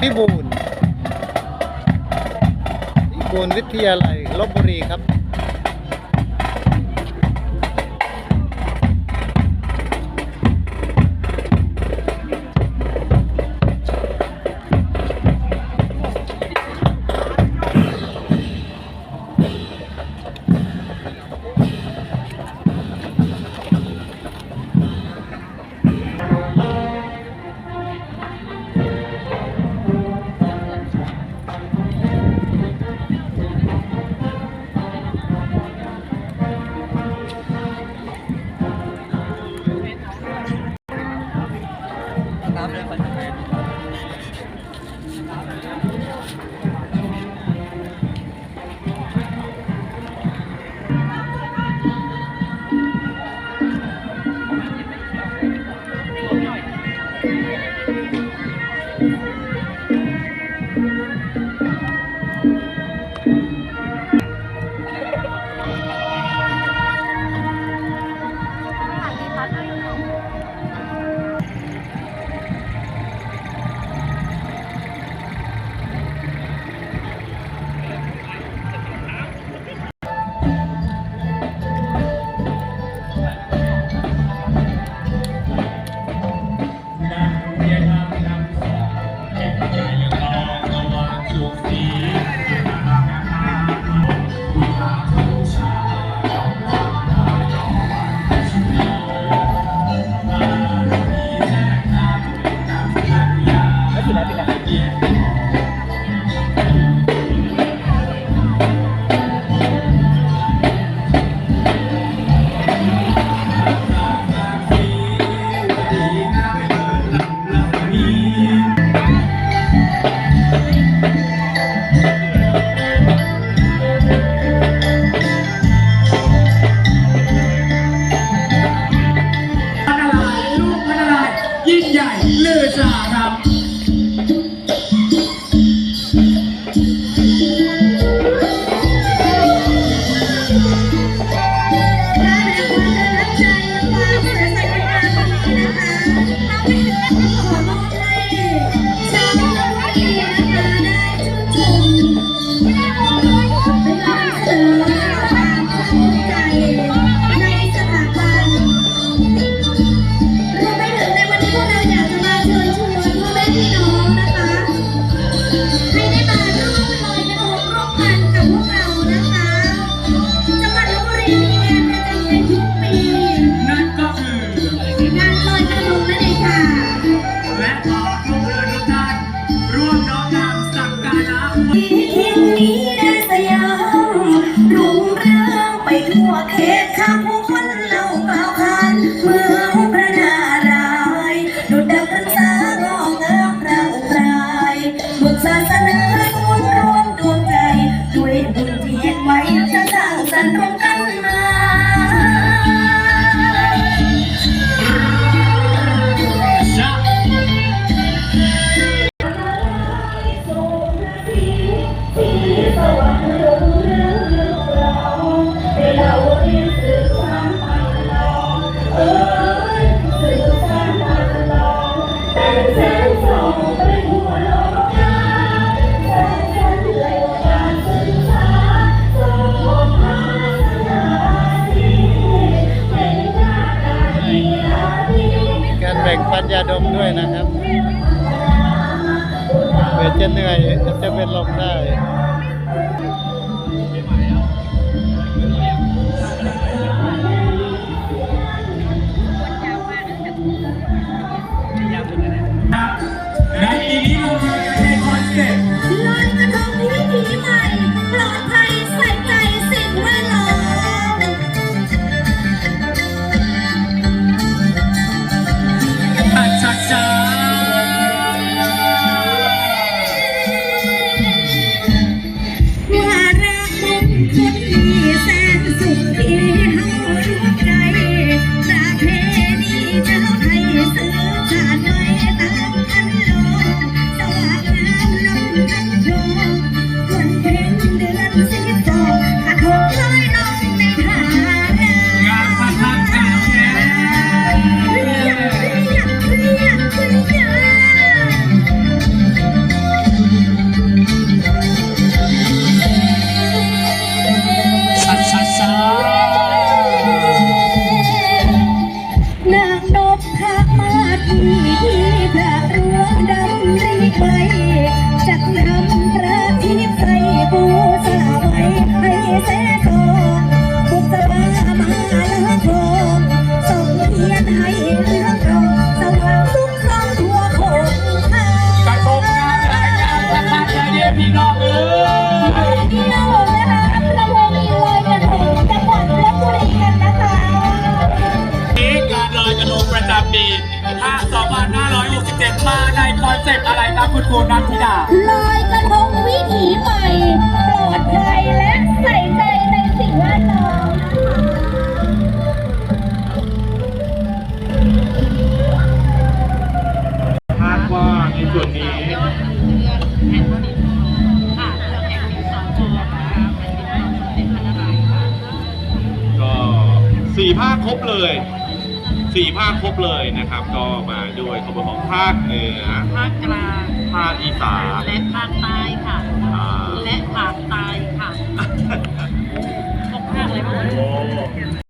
พิบูลพิบูลวิทยาลัยลบบุรีครับ เขตข้าผู้นเล่าเก่าคานเมือพระนารายณ์ดุดดังพรรษางงเงามเราลายบุตรศาสนาสมุนรวมดวงใจ ด้วยบุญที่เฮ็ดไว้จะสร้างสรรค์ แบ่งปันยาดมด้วยนะครับเผื่อจะเหนื่อยจะเป็นลมได้ รายณ์ค่ะก็สี่ภาคครบเลยสี่ภาคครบเลยนะครับ ก็มาด้วยขบวนของภาคเหนือภาคกลางภาคอีสานและภาคใต้ค่ะ อ่าและภาคใต้ค่ะทุกภาคเลยค่ะโอ้